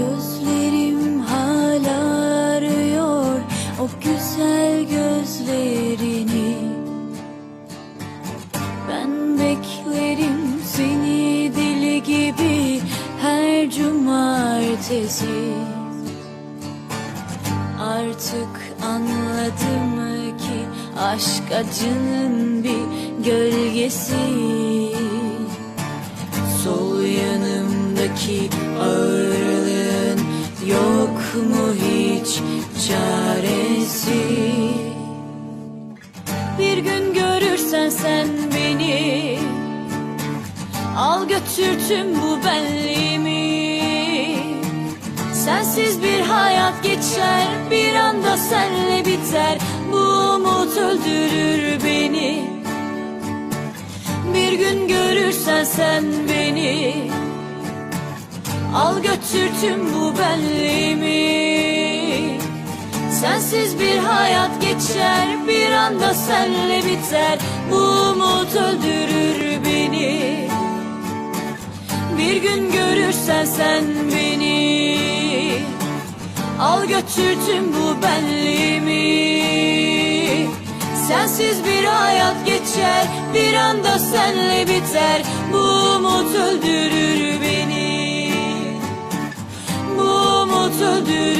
Gözlerim hala arıyor. O güzel gözlerini. Ben beklerim seni deli gibi her cumartesi. Artık anladım ki aşk acının bir gölgesi. Sol yanımdaki mu hiç çaresi? Bir gün görürsen sen beni Al götür tüm bu benliğimi Sensiz bir hayat geçer Bir anda senle biter Bu umut öldürür beni. Bir gün görürsen sen beni Al götür tüm bu benliğimi Sensiz bir hayat geçer bir anda senle biter. Bu umut öldürür beni. Bir gün görürsen sen beni. Al götür tüm bu benliğimi. Sensiz bir hayat geçer bir anda senle biter. Bu umut öldürür beni. Bu umut öldürür